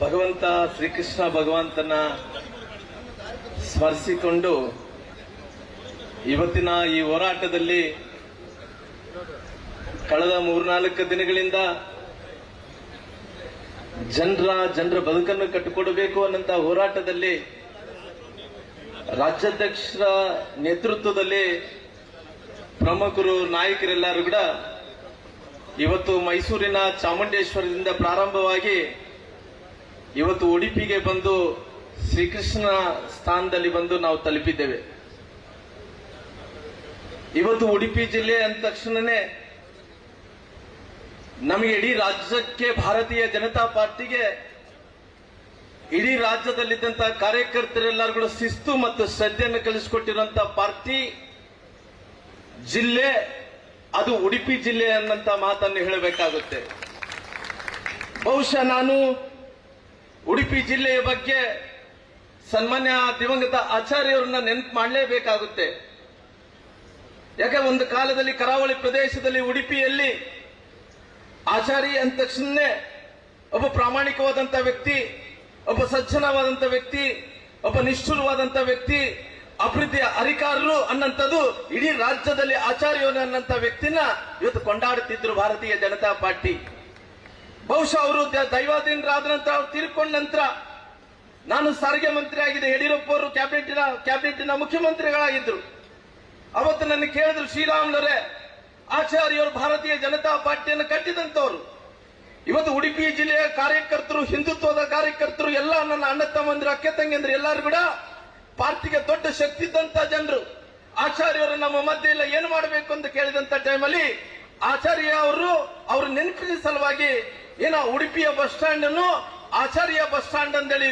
ಭಗವಂತ ಶ್ರೀಕೃಷ್ಣ ಭಗವಂತನ ಸ್ಮರಿಸಿಕೊಂಡು ಇವತ್ತಿನ ಈ ಹೋರಾಟದಲ್ಲಿ ಕಳೆದ ಮೂರ್ನಾಲ್ಕು ದಿನಗಳಿಂದ ಜನರ ಜನರ ಬದುಕನ್ನು ಕಟ್ಟಿಕೊಡಬೇಕು ಅನ್ನಂತ ಹೋರಾಟದಲ್ಲಿ ರಾಜ್ಯಾಧ್ಯಕ್ಷರ ನೇತೃತ್ವದಲ್ಲಿ ಪ್ರಮುಖರು, ನಾಯಕರೆಲ್ಲರೂ ಕೂಡ ಇವತ್ತು ಮೈಸೂರಿನ ಚಾಮುಂಡೇಶ್ವರದಿಂದ ಪ್ರಾರಂಭವಾಗಿ ಇವತ್ತು ಉಡುಪಿಗೆ ಬಂದು ಶ್ರೀಕೃಷ್ಣ ಸ್ಥಾನದಲ್ಲಿ ಬಂದು ನಾವು ತಲುಪಿದ್ದೇವೆ. ಇವತ್ತು ಉಡುಪಿ ಜಿಲ್ಲೆ ಅಂದ ತಕ್ಷಣನೇ ನಮಗೆ ಇಡೀ ರಾಜ್ಯಕ್ಕೆ ಭಾರತೀಯ ಜನತಾ ಪಾರ್ಟಿಗೆ ಇಡೀ ರಾಜ್ಯದಲ್ಲಿದ್ದಂತಹ ಕಾರ್ಯಕರ್ತರೆಲ್ಲರೂ ಶಿಸ್ತು ಮತ್ತು ಶ್ರದ್ಧೆಯನ್ನು ಕಲಿಸಿಕೊಟ್ಟಿರುವಂತಹ ಪಾರ್ಟಿ ಜಿಲ್ಲೆ, ಅದು ಉಡುಪಿ ಜಿಲ್ಲೆ ಅನ್ನಂತ ಮಾತನ್ನು ಹೇಳಬೇಕಾಗುತ್ತೆ. ಬಹುಶಃ ನಾನು ಉಡುಪಿ ಜಿಲ್ಲೆಯ ಬಗ್ಗೆ ಸನ್ಮಾನ್ಯ ದಿವಂಗತ ಆಚಾರ್ಯವರನ್ನ ನೆನಪು ಮಾಡಲೇಬೇಕಾಗುತ್ತೆ. ಯಾಕೆ ಒಂದು ಕಾಲದಲ್ಲಿ ಕರಾವಳಿ ಪ್ರದೇಶದಲ್ಲಿ ಉಡುಪಿಯಲ್ಲಿ ಆಚಾರಿ ಅಂದ ತಕ್ಷಣ ಒಬ್ಬ ಪ್ರಾಮಾಣಿಕವಾದಂತ ವ್ಯಕ್ತಿ, ಒಬ್ಬ ಸಜ್ಜನವಾದಂತ ವ್ಯಕ್ತಿ, ಒಬ್ಬ ನಿಷ್ಠುರವಾದಂತ ವ್ಯಕ್ತಿ ಅಭಿವೃದ್ಧಿಯ ಅಧಿಕಾರರು ಅನ್ನಂಥದ್ದು ಇಡೀ ರಾಜ್ಯದಲ್ಲಿ ಆಚಾರ್ಯನು ಅನ್ನಂತ ವ್ಯಕ್ತಿನ ಇವತ್ತು ಕೊಂಡಾಡುತ್ತಿದ್ರು ಭಾರತೀಯ ಜನತಾ ಪಾರ್ಟಿ. ಬಹುಶಃ ಅವರು ದೈವಾಧೀನರಾದ ನಂತರ ಅವ್ರು ತೀರ್ಕೊಂಡ ನಂತರ ನಾನು ಸಾರಿಗೆ ಮಂತ್ರಿ ಆಗಿದೆ ಯಡಿಯೂರಪ್ಪ ಅವರು ಕ್ಯಾಬಿನೆಟ್ನ ಕ್ಯಾಬಿನೆಟ್ನ ಮುಖ್ಯಮಂತ್ರಿಗಳಾಗಿದ್ದರು ಅವತ್ತು ನನ್ನ ಕೇಳಿದ್ರು, ಶ್ರೀರಾಮ್ಲರೇ ಆಚಾರ್ಯವರು ಭಾರತೀಯ ಜನತಾ ಪಾರ್ಟಿಯನ್ನು ಕಟ್ಟಿದಂತವರು ಇವತ್ತು ಉಡುಪಿ ಜಿಲ್ಲೆಯ ಕಾರ್ಯಕರ್ತರು, ಹಿಂದುತ್ವದ ಕಾರ್ಯಕರ್ತರು, ಎಲ್ಲ ನನ್ನ ಅಣ್ಣ ತಮ್ಮಂದಿರು ಅಕ್ಕೆ ತಂಗಿಂದ್ರು ಎಲ್ಲರೂ ಕೂಡ ಪಾರ್ಟಿಗೆ ದೊಡ್ಡ ಶಕ್ತಿ ಇದ್ದಂತ ಜನರು. ಆಚಾರ್ಯವರು ನಮ್ಮ ಮಧ್ಯೆ ಇಲ್ಲ, ಏನು ಮಾಡಬೇಕು ಅಂತ ಕೇಳಿದಂತ ಟೈಮಲ್ಲಿ ಆಚಾರ್ಯ ಅವರು ಅವರು ನೆನಪಿನ ಸಲುವಾಗಿ ಏನೋ ಉಡುಪಿಯ ಬಸ್ ಸ್ಟ್ಯಾಂಡ್ ಅನ್ನು ಆಚಾರ್ಯ ಬಸ್ ಸ್ಟ್ಯಾಂಡ್ ಅಂತೇಳಿ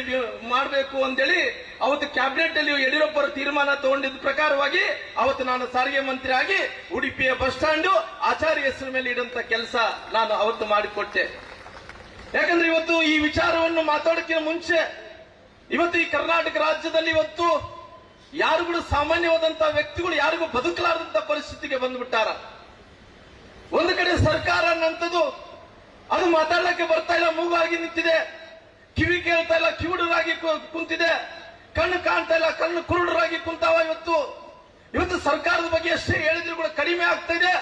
ಮಾಡಬೇಕು ಅಂತೇಳಿ ಅವತ್ತು ಕ್ಯಾಬಿನೆಟ್ ಅಲ್ಲಿ ಯಡಿಯೂರಪ್ಪರು ತೀರ್ಮಾನ ತಗೊಂಡಿದ್ದ ಪ್ರಕಾರವಾಗಿ ಅವತ್ತು ನಾನು ಸಾರಿಗೆ ಮಂತ್ರಿ ಆಗಿ ಉಡುಪಿಯ ಬಸ್ ಸ್ಟ್ಯಾಂಡ್ ಆಚಾರ್ಯ ಹೆಸರು ಮೇಲೆ ಇಡುವಂತ ಕೆಲಸ ನಾನು ಅವತ್ತು ಮಾಡಿಕೊಟ್ಟೆ. ಯಾಕಂದ್ರೆ ಇವತ್ತು ಈ ವಿಚಾರವನ್ನು ಮಾತಾಡೋಕ್ಕಿಂತ ಮುಂಚೆ ಇವತ್ತು ಈ ಕರ್ನಾಟಕ ರಾಜ್ಯದಲ್ಲಿ ಇವತ್ತು ಯಾರುಗಳು ಸಾಮಾನ್ಯವಾದಂತಹ ವ್ಯಕ್ತಿಗಳು ಯಾರಿಗೂ ಬದುಕಲಾರದಂತ ಪರಿಸ್ಥಿತಿಗೆ ಬಂದ್ಬಿಟ್ಟಾರ. ಒಂದು ಕಡೆ ಸರ್ಕಾರ ಅನ್ನಂಥದ್ದು ಅದು ಮಾತಾಡಲಿಕ್ಕೆ ಬರ್ತಾ ಇಲ್ಲ ಮೂಗಾಗಿ ನಿಂತಿದೆ. ಕಿವಿ ಕೇಳ್ತಾ ಇಲ್ಲ, ಕಿವುಡರಾಗಿ ಕುಂತಿದೆ. ಕಣ್ಣು ಕಾಣ್ತಾ ಇಲ್ಲ, ಕಣ್ಣು ಕುರುಡರಾಗಿ ಕುಂತಾವ ಇವತ್ತು. ಇವತ್ತು ಸರ್ಕಾರದ ಬಗ್ಗೆ ಎಷ್ಟೇ ಹೇಳಿದ್ರು ಕೂಡ ಕಡಿಮೆ ಆಗ್ತಾ ಇದೆ.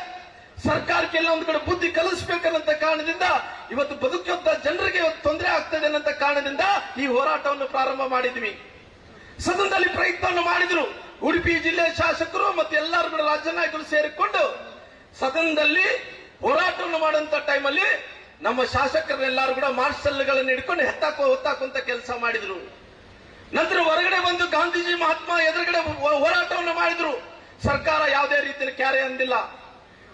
ಸರ್ಕಾರಕ್ಕೆ ಎಲ್ಲ ಒಂದು ಕಡೆ ಬುದ್ಧಿ ಕಲಿಸ್ಬೇಕನ್ನಂತ ಕಾರಣದಿಂದ ಇವತ್ತು ಬದುಕಂತ ಜನರಿಗೆ ಇವತ್ತು ತೊಂದರೆ ಆಗ್ತಾ ಇದೆ ಅನ್ನಂತ ಕಾರಣದಿಂದ ಈ ಹೋರಾಟವನ್ನು ಪ್ರಾರಂಭ ಮಾಡಿದ್ವಿ. ಸದನದಲ್ಲಿ ಪ್ರಯತ್ನವನ್ನು ಮಾಡಿದ್ರು. ಉಡುಪಿ ಜಿಲ್ಲೆ ಶಾಸಕರು ಮತ್ತು ಎಲ್ಲರೂ ಕೂಡ ರಾಜ್ಯ ನಾಯಕರು ಸೇರಿಕೊಂಡು ಸದನದಲ್ಲಿ ಹೋರಾಟವನ್ನು ಮಾಡುವಂತ ಟೈಮಲ್ಲಿ ನಮ್ಮ ಶಾಸಕರನ್ನೆಲ್ಲರೂ ಕೂಡ ಮಾರ್ಷಲ್ಗಳನ್ನು ಹಿಡ್ಕೊಂಡು ಹೆತ್ತಾಕೋ ಹೊತ್ತಾಕುವಂತ ಕೆಲಸ ಮಾಡಿದ್ರು. ನಂತರ ಹೊರಗಡೆ ಬಂದು ಗಾಂಧೀಜಿ ಮಹಾತ್ಮ ಎದುರುಗಡೆ ಹೋರಾಟವನ್ನು ಮಾಡಿದ್ರು. ಸರ್ಕಾರ ಯಾವುದೇ ರೀತಿಯಲ್ಲಿ ಕ್ಯಾರೆ ಅಂದಿಲ್ಲ.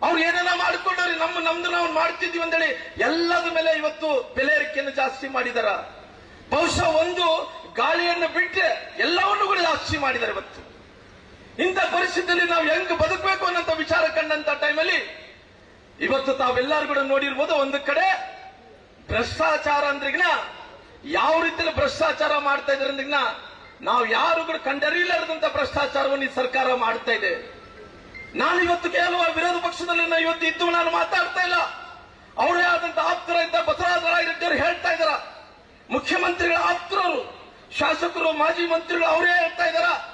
ಅವ್ರು ಏನೇನ ಮಾಡಿಕೊಂಡವ್ರಿ? ನಮ್ಮ, ನಮ್ದು ನಾವು ಮಾಡ್ತಿದ್ವಿ ಅಂತೇಳಿ ಎಲ್ಲದ ಮೇಲೆ ಇವತ್ತು ಬೆಲೆ ಏರಿಕೆಯನ್ನು ಜಾಸ್ತಿ ಮಾಡಿದಾರ. ಬಹುಶಃ ಒಂದು ಗಾಳಿಯನ್ನು ಬಿಟ್ಟರೆ ಎಲ್ಲವನ್ನು ಕೂಡ ಜಾಸ್ತಿ ಮಾಡಿದ್ದಾರೆ ಇವತ್ತು. ಇಂಥ ಪರಿಸ್ಥಿತಿಯಲ್ಲಿ ನಾವು ಹೆಂಗ್ ಬದುಕಬೇಕು ಅನ್ನೋಂಥ ವಿಚಾರ ಕಂಡಂತ ಟೈಮಲ್ಲಿ ಇವತ್ತು ತಾವೆಲ್ಲರೂ ಕೂಡ ನೋಡಿರ್ಬೋದು ಒಂದು ಕಡೆ ಭ್ರಷ್ಟಾಚಾರ ಅಂದ್ರಿಗಿನ ಯಾವ ರೀತಿಯಲ್ಲಿ ಭ್ರಷ್ಟಾಚಾರ ಮಾಡ್ತಾ ಇದ್ದಾರೆ ಅಂದ್ರಿಗಿನ ನಾವು ಯಾರು ಕೂಡ ಕಂಡರಿಲಾರದಂತ ಭ್ರಷ್ಟಾಚಾರವನ್ನು ಈ ಸರ್ಕಾರ ಮಾಡ್ತಾ ಇದೆ. ನಾನು ಇವತ್ತು ಕೇಳುವ ವಿರೋಧ ಪಕ್ಷದಲ್ಲಿ ನಾನು ಇವತ್ತು ಇದ್ದು ನಾನು ಮಾತಾಡ್ತಾ ಇಲ್ಲ. ಅವರೇ ಆದಂತ ಆಪ್ತರ ಇದ್ದ ಬಸವರಾಜ ಅವರು ಹೇಳ್ತಾ ಇದ್ದಾರ. ಮುಖ್ಯಮಂತ್ರಿಗಳ ಆಪ್ತರವರು ಶಾಸಕರು, ಮಾಜಿ ಮಂತ್ರಿಗಳು ಅವರೇ ಹೇಳ್ತಾ ಇದಾರ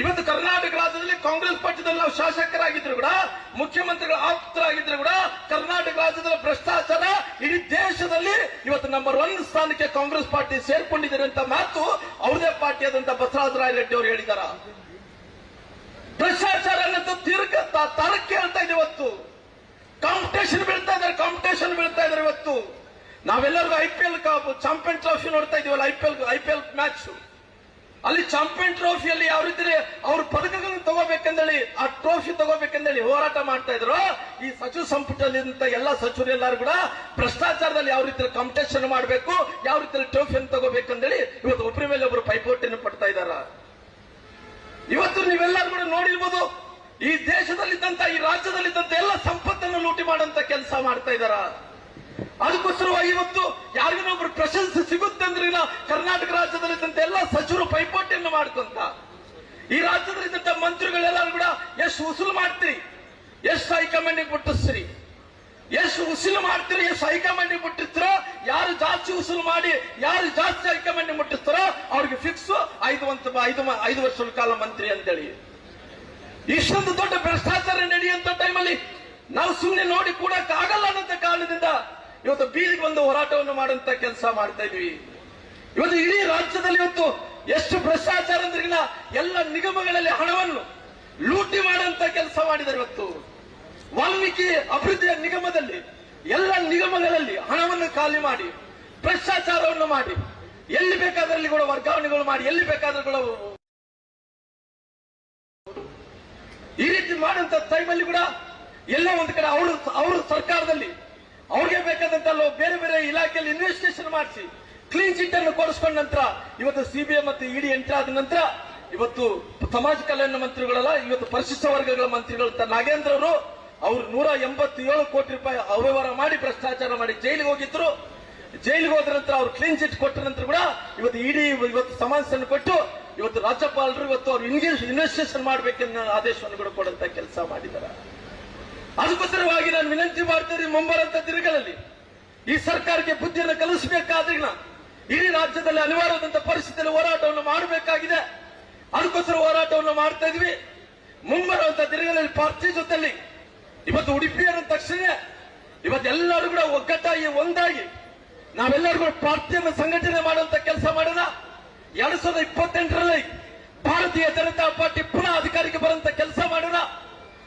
ಇವತ್ತು ಕರ್ನಾಟಕ ರಾಜ್ಯದಲ್ಲಿ ಕಾಂಗ್ರೆಸ್ ಪಕ್ಷದಲ್ಲಿ ನಾವು ಶಾಸಕರಾಗಿದ್ರು ಕೂಡ, ಮುಖ್ಯಮಂತ್ರಿಗಳ ಆಪ್ತರಾಗಿದ್ರು ಕೂಡ, ಕರ್ನಾಟಕ ರಾಜ್ಯದಲ್ಲಿ ಭ್ರಷ್ಟಾಚಾರ ಇಡೀ ದೇಶದಲ್ಲಿ ಇವತ್ತು ನಂಬರ್ ಒನ್ ಸ್ಥಾನಕ್ಕೆ ಕಾಂಗ್ರೆಸ್ ಪಾರ್ಟಿ ಸೇರ್ಕೊಂಡಿದ್ದಾರೆ ಅಂತ ಮಾತು ಅವರದೇ ಪಾರ್ಟಿ ಆದಂತ ಬಸವರಾಜ ರಾಯರೆಡ್ಡಿ ಅವರು ಹೇಳಿದಾರ. ಭ್ರಷ್ಟಾಚಾರ ಅನ್ನೋದು ತೀರ್ಕ ತರಕ್ಕೆ ಹೇಳ್ತಾ ಇದೆ ಇವತ್ತು. ಕಾಂಪಿಟೇಷನ್ ಬೀಳ್ತಾ ಇದಾರೆ ಕಾಂಪಿಟೇಷನ್ ಬೀಳ್ತಾ ಇದಾರೆ ಇವತ್ತು. ನಾವೆಲ್ಲರಿಗೂ I P L champion trophy ನೋಡ್ತಾ ಇದೀವಲ್ಲ I P L I P L match ಅಲ್ಲಿ ಚಾಂಪಿಯನ್ ಟ್ರೋಫಿಯಲ್ಲಿ ಯಾವ ರೀತಿ ಅವ್ರ ಪದಕಗಳನ್ನು ತಗೋಬೇಕಂದೇಳಿ, ಆ ಟ್ರೋಫಿ ತಗೋಬೇಕಂದೇಳಿ ಹೋರಾಟ ಮಾಡ್ತಾ ಇದ್ರು. ಈ ಸಚಿವ ಸಂಪುಟದಿಂದ ಎಲ್ಲ ಸಚಿವರು ಎಲ್ಲರೂ ಕೂಡ ಭ್ರಷ್ಟಾಚಾರದಲ್ಲಿ ಯಾವ ರೀತಿ ಕಾಂಪಿಟೇಷನ್ ಮಾಡಬೇಕು, ಯಾವ ರೀತಿ ಟ್ರೋಫಿಯನ್ನು ತಗೋಬೇಕಂದೇಳಿ ಇವತ್ತು ಒಬ್ಬರ ಮೇಲೆ ಒಬ್ಬರು ಪೈಪೋಟಿಯನ್ನು ಪಡ್ತಾ ಇದಾರ. ಇವತ್ತು ನೀವೆಲ್ಲರೂ ಕೂಡ ನೋಡಿರ್ಬೋದು, ಈ ದೇಶದಲ್ಲಿದ್ದಂತ ಈ ರಾಜ್ಯದಲ್ಲಿದ್ದಂತ ಎಲ್ಲ ಸಂಪತ್ತನ್ನು ಲೂಟಿ ಮಾಡುವಂತ ಕೆಲಸ ಮಾಡ್ತಾ ಇದಾರ. ಅದಕ್ಕೋಸ್ಕರವಾಗಿ ಇವತ್ತು ಪ್ರಶಂಸೆ ಸಿಗುತ್ತೆ ಅಂದ್ರೆ ಕರ್ನಾಟಕ ರಾಜ್ಯದಲ್ಲಿದ್ದಂತ ಎಲ್ಲ ಸಚಿವರು ಪೈಪೋಟಿಯನ್ನು ಮಾಡ್ಕೊಂತ. ಈ ರಾಜ್ಯದಲ್ಲಿದ್ದಂತ ಮಂತ್ರಿಗಳೆಲ್ಲರೂ ಕೂಡ ಎಷ್ಟು ಉಸುಲು ಮಾಡ್ತೀರಿ? ಎಷ್ಟು ಹೈಕಮಾಂಡಿಗೆ ಮುಟ್ಟಿಸ್ತೀರಿ? ಎಷ್ಟು ಉಸಿಲು ಮಾಡ್ತೀರಿ? ಎಷ್ಟು ಹೈಕಮಾಂಡಿಗೆ ಮುಟ್ಟಿರ್ತೀರೋ? ಯಾರು ಜಾಸ್ತಿ ಉಸುಲು ಮಾಡಿ, ಯಾರು ಜಾಸ್ತಿ ಹೈಕಮಾಂಡ್ ಮುಟ್ಟಿಸ್ತಾರೋ ಅವ್ರಿಗೆ ಫಿಕ್ಸ್ ಐದು ಒಂದು ಐದು ಐದು ವರ್ಷದ ಕಾಲ ಮಂತ್ರಿ ಅಂತೇಳಿ. ಇಷ್ಟೊಂದು ದೊಡ್ಡ ಭ್ರಷ್ಟಾಚಾರ ನಡೆಯುವಂತ ಟೈಮಲ್ಲಿ ನಾವು ಸುಮ್ಮನೆ ನೋಡಿ ಕೂಡಕ್ಕಾಗಲ್ಲ ಅನ್ನೋ ಕಾರಣದಿಂದ ಇವತ್ತು ಬೀದಿಗೆ ಒಂದು ಹೋರಾಟವನ್ನು ಮಾಡುವಂತ ಕೆಲಸ ಮಾಡ್ತಾ ಇದೀವಿ ಇವತ್ತು ಇಡೀ ರಾಜ್ಯದಲ್ಲಿ ಇವತ್ತು ಎಷ್ಟು ಭ್ರಷ್ಟಾಚಾರ ಅಂದ್ರಿಗಿನ ಎಲ್ಲ ನಿಗಮಗಳಲ್ಲಿ ಹಣವನ್ನು ಲೂಟಿ ಮಾಡುವಂತ ಕೆಲಸ ಮಾಡಿದ್ದಾರೆ ಇವತ್ತು. ವಾಲ್ಮೀಕಿ ಅಭಿವೃದ್ಧಿಯ ನಿಗಮದಲ್ಲಿ ಎಲ್ಲ ನಿಗಮಗಳಲ್ಲಿ ಹಣವನ್ನು ಖಾಲಿ ಮಾಡಿ, ಭ್ರಷ್ಟಾಚಾರವನ್ನು ಮಾಡಿ, ಎಲ್ಲಿ ಬೇಕಾದಲ್ಲಿ ಕೂಡ ವರ್ಗಾವಣೆಗಳು ಮಾಡಿ, ಎಲ್ಲಿ ಬೇಕಾದ್ರೂ ಕೂಡ ಈ ರೀತಿ ಮಾಡುವಂತ ಟೈಮಲ್ಲಿ ಕೂಡ ಎಲ್ಲ ಒಂದು ಕಡೆ ಅವರು ಅವರು ಸರ್ಕಾರದಲ್ಲಿ ಅವ್ರಿಗೆ ಬೇಕಾದಂತ ಅಲ್ಲೋ ಬೇರೆ ಬೇರೆ ಇಲಾಖೆಯಲ್ಲಿ ಇನ್ವೆಸ್ಟಿಗೇಷನ್ ಮಾಡಿಸಿ ಕ್ಲೀನ್ ಚಿಟ್ ಅನ್ನು ಕೊಡಿಸ್ಕೊಂಡ ನಂತರ, ಇವತ್ತು ಸಿಬಿಐ ಮತ್ತು ಇಡಿ ಎಂಟ್ರಿ ಆದ ನಂತರ, ಇವತ್ತು ಸಮಾಜ ಕಲ್ಯಾಣ ಮಂತ್ರಿಗಳಲ್ಲ, ಇವತ್ತು ಪರಿಶಿಷ್ಟ ವರ್ಗಗಳ ಮಂತ್ರಿಗಳು ನಾಗೇಂದ್ರ ಅವರು ಅವರು ನೂರ ಎಂಬತ್ತೇಳು ಕೋಟಿ ರೂಪಾಯಿ ಅವ್ಯವಹಾರ ಮಾಡಿ ಭ್ರಷ್ಟಾಚಾರ ಮಾಡಿ ಜೈಲಿಗೆ ಹೋಗಿದ್ರು. ಜೈಲಿಗೆ ಹೋದ ನಂತರ ಅವ್ರು ಕ್ಲೀನ್ ಚಿಟ್ ಕೊಟ್ಟ ನಂತರ ಕೂಡ ಇವತ್ತು ಇಡಿ ಇವತ್ತು ಸಮಾಜವನ್ನು ಕೊಟ್ಟು, ಇವತ್ತು ರಾಜ್ಯಪಾಲರು ಇವತ್ತು ಅವ್ರು ಇನ್ವೆಸ್ಟಿಗೇಷನ್ ಮಾಡಬೇಕೆಂದು ಆದೇಶವನ್ನು ಕೂಡ ಕೊಡುವಂತ ಕೆಲಸ ಮಾಡಿದ್ದಾರೆ. ಅದಕ್ಕೋಸ್ಕರವಾಗಿ ನಾನು ವಿನಂತಿ ಮಾಡ್ತೇನೆ ಮುಂಬರಂತ ದಿನಗಳಲ್ಲಿ ಈ ಸರ್ಕಾರಕ್ಕೆ ಬುದ್ಧಿಯನ್ನು ಇಡೀ ರಾಜ್ಯದಲ್ಲಿ ಅನಿವಾರ್ಯದಂತ ಪರಿಸ್ಥಿತಿಯಲ್ಲಿ ಹೋರಾಟವನ್ನು ಮಾಡಬೇಕಾಗಿದೆ. ಅದಕ್ಕೋಸ್ಕರ ಹೋರಾಟವನ್ನು ಮಾಡ್ತಾ ಇದ್ವಿ. ಮುಂಬರುವಂತ ದಿನಗಳಲ್ಲಿ ಪಾರ್ಟಿ ಜೊತೆಯಲ್ಲಿ ಇವತ್ತು ಉಡುಪಿ ಅಂದ ತಕ್ಷಣ ಇವತ್ತೆಲ್ಲರೂ ಕೂಡ ಒಗ್ಗಟ್ಟಾಗಿ, ಒಂದಾಗಿ ನಾವೆಲ್ಲರೂ ಕೂಡ ಪಾರ್ಟಿಯನ್ನು ಸಂಘಟನೆ ಮಾಡುವಂತ ಕೆಲಸ ಮಾಡೋಣ. ಎರಡ್ ಸಾವಿರದ ಇಪ್ಪತ್ತೆಂಟರಲ್ಲಿ ಭಾರತೀಯ ಜನತಾ ಪಾರ್ಟಿ ಪುನಃ ಅಧಿಕಾರಕ್ಕೆ ಬರುವಂತ ಕೆಲಸ ಮಾಡೋಣ.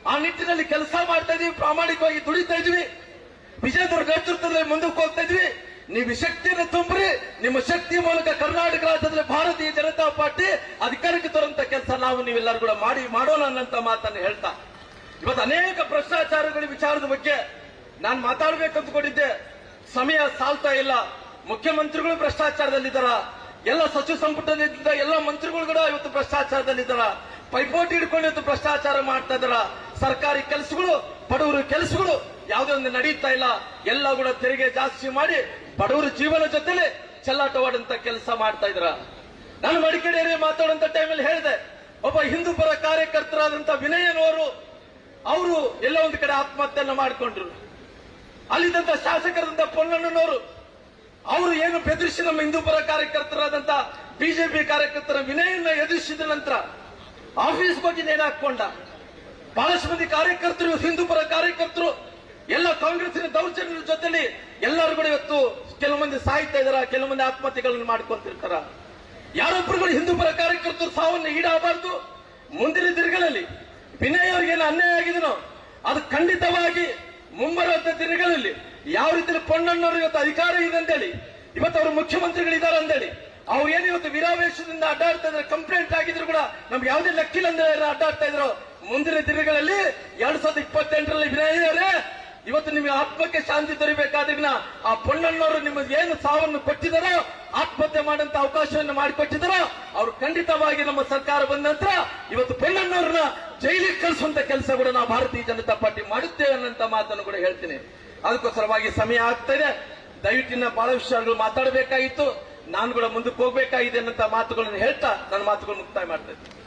ಆ ನಿಟ್ಟಿನಲ್ಲಿ ಕೆಲಸ ಮಾಡ್ತಾ ಇದೀವಿ. ಪ್ರಾಮಾಣಿಕವಾಗಿ ದುಡಿತಾ ಇದೀವಿ. ವಿಜಯದುರ್ಗ ನೇತೃತ್ವದಲ್ಲಿ ಮುಂದಕ್ಕೆ ಹೋಗ್ತಾ ಇದ್ವಿ. ನೀವು ಶಕ್ತಿಯನ್ನು ತುಂಬ್ರಿ, ನಿಮ್ಮ ಶಕ್ತಿ ಮೂಲಕ ಕರ್ನಾಟಕ ರಾಜ್ಯದಲ್ಲಿ ಭಾರತೀಯ ಜನತಾ ಪಾರ್ಟಿ ಅಧಿಕಾರಕ್ಕೆ ತರುವಂತ ಕೆಲಸ ನಾವು ನೀವೆಲ್ಲರೂ ಕೂಡ ಮಾಡಿ, ಮಾಡೋಣ ಅನ್ನಂತ ಮಾತನ್ನು ಹೇಳ್ತಾ. ಇವತ್ತು ಅನೇಕ ಭ್ರಷ್ಟಾಚಾರಗಳ ವಿಚಾರದ ಬಗ್ಗೆ ನಾನು ಮಾತಾಡ್ಬೇಕಂತಕೊಂಡಿದ್ದೆ. ಸಮಯ ಸಾಲ್ತಾ ಇಲ್ಲ. ಮುಖ್ಯಮಂತ್ರಿಗಳು ಭ್ರಷ್ಟಾಚಾರದಲ್ಲಿದ್ದಾರ? ಎಲ್ಲ ಸಚಿವ ಸಂಪುಟದಲ್ಲಿದ್ದ ಎಲ್ಲ ಮಂತ್ರಿಗಳು ಕೂಡ ಇವತ್ತು ಭ್ರಷ್ಟಾಚಾರದಲ್ಲಿದ್ದಾರ? ಪೈಪೋಟಿ ಹಿಡ್ಕೊಂಡು ಇವತ್ತು ಭ್ರಷ್ಟಾಚಾರ ಮಾಡ್ತಾ ಇದ್ದಾರ? ಸರ್ಕಾರಿ ಕೆಲಸಗಳು, ಬಡವರ ಕೆಲಸಗಳು ಯಾವುದೇ ಒಂದು ನಡೀತಾ ಇಲ್ಲ. ಎಲ್ಲ ಕೂಡ ತೆರಿಗೆ ಜಾಸ್ತಿ ಮಾಡಿ ಬಡವರ ಜೀವನ ಜೊತೆಲೆ ಚೆಲ್ಲಾಟವಾದಂತ ಕೆಲಸ ಮಾಡ್ತಾ ಇದ್ರ. ನಾನು ಮಡಿಕೇರಿಯಲ್ಲಿ ಮಾತಾಡುವಂತ ಟೈಮಲ್ಲಿ ಹೇಳಿದೆ, ಒಬ್ಬ ಹಿಂದೂ ಪರ ಕಾರ್ಯಕರ್ತರಾದಂತ ವಿನಯನವರು ಅವರು ಎಲ್ಲ ಒಂದು ಕಡೆ ಆತ್ಮಹತ್ಯೆಯನ್ನು ಮಾಡಿಕೊಂಡ್ರು. ಅಲ್ಲಿದ್ದಂತ ಶಾಸಕರಾದಂತ ಪೊನ್ನಣ್ಣನವರು, ಅವರು ಏನು ಬೆದರಿಸಿ ನಮ್ಮ ಹಿಂದೂ ಪರ ಕಾರ್ಯಕರ್ತರಾದಂತ ಬಿಜೆಪಿ ಕಾರ್ಯಕರ್ತರ ವಿನಯನ ಎದುರಿಸಿದ ನಂತರ ಆಫೀಸ್ ಬಗ್ಗೆ ನೇಣು ಹಾಕೊಂಡ ಬಹಳಷ್ಟು ಮಂದಿ ಕಾರ್ಯಕರ್ತರು, ಹಿಂದೂ ಪರ ಕಾರ್ಯಕರ್ತರು, ಎಲ್ಲ ಕಾಂಗ್ರೆಸ್ಸಿನ ದೌರ್ಜನ್ಯದ ಜೊತೆಲಿ ಎಲ್ಲರೂ ಕೂಡ ಇವತ್ತು ಕೆಲವು ಮಂದಿ ಸಾಯ್ತಾ ಇದಾರ, ಕೆಲವು ಮಂದಿ ಆತ್ಮಹತ್ಯೆಗಳನ್ನು ಮಾಡ್ಕೊಂತಿರ್ತಾರ. ಕೂಡ ಹಿಂದೂ ಪರ ಕಾರ್ಯಕರ್ತರು ಸಾವನ್ನು ಈಡಾಗಬಾರ್ದು. ಮುಂದಿನ ದಿನಗಳಲ್ಲಿ ವಿನಯ್ ಅವ್ರಿಗೆ ಏನು ಅನ್ಯಾಯ ಆಗಿದನೋ, ಅದು ಖಂಡಿತವಾಗಿ ಮುಂಬರುವಂತ ದಿನಗಳಲ್ಲಿ ಯಾವ ರೀತಿ ಪೊಣ್ಣಣ್ಣವರು ಇವತ್ತು ಅಧಿಕಾರ ಇದೆ ಅಂತೇಳಿ, ಇವತ್ತು ಅವರು ಮುಖ್ಯಮಂತ್ರಿಗಳಿದ್ದಾರೆ ಅಂತೇಳಿ ಅವ್ರು ಏನು ಇವತ್ತು ವಿರಾವೇಶದಿಂದ ಅಡ್ಡಾಡ್ತಾ ಇದ್ರೆ ಕಂಪ್ಲೇಂಟ್ ಆಗಿದ್ರು ಕೂಡ ನಮ್ಗೆ ಯಾವುದೇ ಲೆಕ್ಕಿಲ್ಲ ಅಂದ್ರೆ ಅಡ್ಡಾಡ್ತಾ ಇದ್ರು, ಮುಂದಿನ ದಿನಗಳಲ್ಲಿ ಎರಡ್ ಸಾವಿರದ ಇಪ್ಪತ್ತೆಂಟರಲ್ಲಿ ವಿನಯ್ ಅವರೇ ಇವತ್ತು ನಿಮಗೆ ಆತ್ಮಕ್ಕೆ ಶಾಂತಿ ದೊರಿಬೇಕಾದ್ರೆ ಆ ಪೊಣ್ಣಣ್ಣವರು ನಿಮಗೆ ಏನು ಸಾವನ್ನು ಕೊಟ್ಟಿದ್ದಾರೋ, ಆತ್ಮಹತ್ಯೆ ಮಾಡಂತ ಅವಕಾಶವನ್ನು ಮಾಡಿಕೊಟ್ಟಿದ್ದಾರೋ, ಅವರು ಖಂಡಿತವಾಗಿ ನಮ್ಮ ಸರ್ಕಾರ ಬಂದ ನಂತರ ಇವತ್ತು ಪೊಣ್ಣಣ್ಣವ್ರನ್ನ ಜೈಲಿಗೆ ಕಳಿಸುವಂತ ಕೆಲಸ ಕೂಡ ನಾವು ಭಾರತೀಯ ಜನತಾ ಪಾರ್ಟಿ ಮಾಡುತ್ತೇವೆ ಅನ್ನಂತ ಮಾತನ್ನು ಕೂಡ ಹೇಳ್ತೀನಿ. ಅದಕ್ಕೋಸ್ಕರವಾಗಿ ಸಮಯ ಆಗ್ತಾ ಇದೆ. ದಯವಿಟ್ಟು ಇನ್ನ ಬಹಳ ವಿಷಯಗಳು ಮಾತಾಡಬೇಕಾಗಿತ್ತು. ನಾನು ಕೂಡ ಮುಂದಕ್ಕೆ ಹೋಗ್ಬೇಕಾಗಿದೆ ಅನ್ನಂತ ಮಾತುಗಳನ್ನು ಹೇಳ್ತಾ ನನ್ನ ಮಾತುಗಳನ್ನು ಮುಕ್ತಾಯ ಮಾಡ್ತಾ ಇದ್ದೀನಿ.